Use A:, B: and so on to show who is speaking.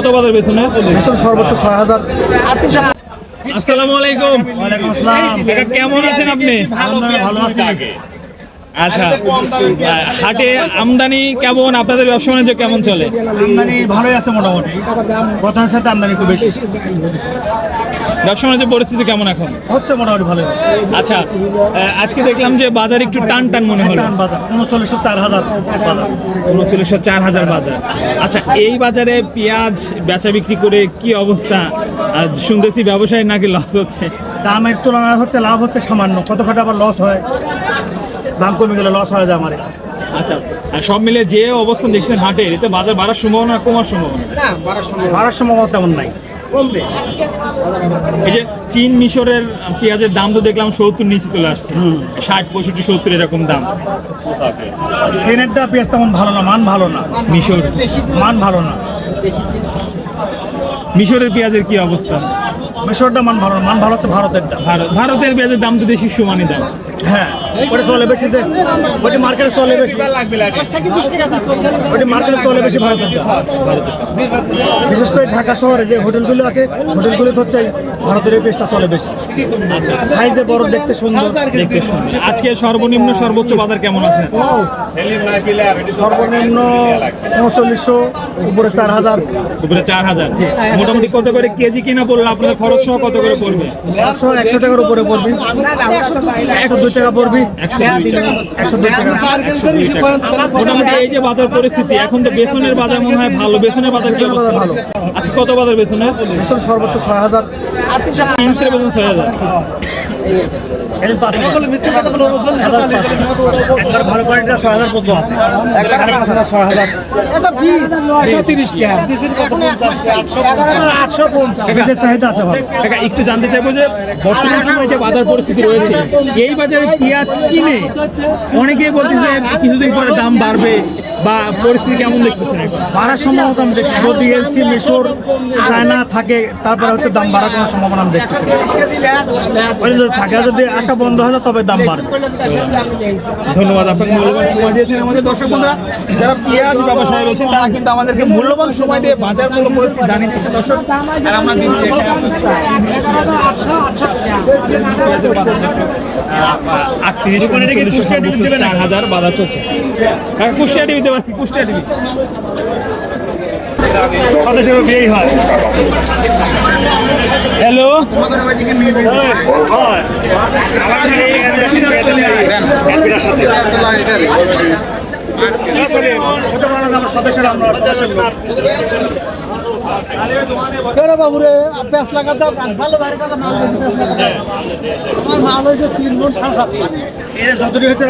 A: কত বাজার এখন
B: বেতন সর্বোচ্চ ছয় হাজার।
A: আসসালামু আলাইকুম।
B: ওয়ালাইকুম আসসালাম
A: কেমন আছেন আপনি?
B: ভালো আছি।
A: আচ্ছা হাটে আমদানি কেমন? আপনাদের ব্যবসা বাণিজ্য কেমন চলে?
B: আমদানি ভালোই আছে মোটামুটি। কথার সাথে আমদানি খুব বেশি।
A: ব্যবসা বাণিজ্য পরিস্থিতি কেমন এখন?
B: হচ্ছে মোটামুটি হচ্ছে।
A: আচ্ছা আজকে দেখলাম যে বাজার একটু টান টান মনে হলো।
B: টান বাজার উনচল্লিশশো চার হাজার
A: উনচল্লিশশো চার হাজার বাজার। আচ্ছা এই বাজারে পেঁয়াজ বেচা বিক্রি করে কি অবস্থা? শুনতেছি ব্যবসায় নাকি লস হচ্ছে?
B: দামের তুলনায় হচ্ছে লাভ হচ্ছে সামান্য। কত আবার লস হয়? দাম কমে গেলে লস হয়ে যায় আমার।
A: আচ্ছা সব মিলে যে অবস্থান দেখছেন হাটে এতে বাজার বাড়ার সম্ভাবনা কমার সম্ভাবনা?
B: বাড়ার সম্ভাবনা তেমন নাই।
A: এই যে চীন মিশরের পেঁয়াজের দাম তো দেখলাম সত্তর নিচে চলে আসছে। ষাট পঁয়ষট্টি সত্তর এরকম দাম।
B: সিনেটটা পেঁয়াজ তেমন ভালো না মান ভালো না।
A: মিশর।
B: মান ভালো না।
A: মিশরের পেঁয়াজের কি অবস্থা?
B: মিশরটা মান ভালো না মান ভালো হচ্ছে ভারতেরটা
A: ভারত ভারতের পেঁয়াজের দাম তো দেশি সমানই দাম।
B: হ্যাঁ। ওটা চলে বেশি যে ওটি মার্কেটে চলে বেশি। ওটি মার্কেটে চলে বেশি বিশেষ করে ঢাকা শহরে যে হোটেলগুলো আছে হোটেলগুলো হচ্ছে ভারতের এই পেস্টটা চলে বেশি। সাইজে বড় দেখতে সুন্দর।
A: দেখতে। আজকে সর্বনিম্ন সর্বোচ্চ বাজার কেমন আছে?
B: সর্বনিম্ন উনচল্লিশশো উপরে চার হাজার
A: দুপুরে চার হাজার মোটামুটি কত করে কেজি কিনা পড়ল? আপনাদের খরচ সহ কত করে পড়বে?
B: একশো একশো টাকার উপরে পড়বে। একশো দুই টাকা পড়বি।
A: মোটামুটি এই যে বাজার পরিস্থিতি এখন তো বেসনের বাজার মনে হয় ভালো। বেসনের বাজার কি অবস্থা
B: ভালো।
A: আজকে কত বাজার
B: বেসনে সর্বোচ্চ ছয় হাজার।
A: ছয় হাজার।
B: একবার ভালো কোয়ালিটিটা ছয় হাজার পর্যন্ত আছে। ছয় হাজার।
A: একটু জানতে চাইব যে বর্তমান সময় যে বাজার পরিস্থিতি রয়েছে এই বাজারে পেঁয়াজ কিনে অনেকেই বলতেছে কিছুদিন পরে দাম বাড়বে। বা পরিস্থিতি কেমন দেখতেছেন
B: বাড়ার সম্ভাবনা আমি দেখছি যদি এলসি মিশর চায়না থাকে তারপরে হচ্ছে দাম বাড়ার কোনো সম্ভাবনা আমি দেখতেছি। যদি থাকে আর যদি আশা বন্ধ হয় না তবে দাম বাড়বে।
A: ধন্যবাদ আপনাকে মূল্যবান সময় দিয়েছেন। আমাদের দর্শক বন্ধুরা যারা পেঁয়াজ ব্যবসায় রয়েছেন তারা কিন্তু আমাদেরকে মূল্যবান সময় দিয়ে বাজার মূল্য পরিস্থিতি জানিয়ে দিচ্ছে। দর্শক আর আমরা দিচ্ছি আটত্রিশ চার হাজার বাজার চলছে হ্যাঁ কুষ্টিয়া টিভিতে পাচ্ছি কুষ্টিয়া টিভি
B: সদস্যের বিয়েই হয়
A: হ্যালো
B: সদস্যরা আমরা
C: কেন বাবু রে পেঁচ লাগা দাও ভালো ভারী কথা মাল হয়েছে পেঁচ লাগা আমার মাল হয়েছে তিন গুণ ঠান্ডা
B: যতটুকু হয়েছে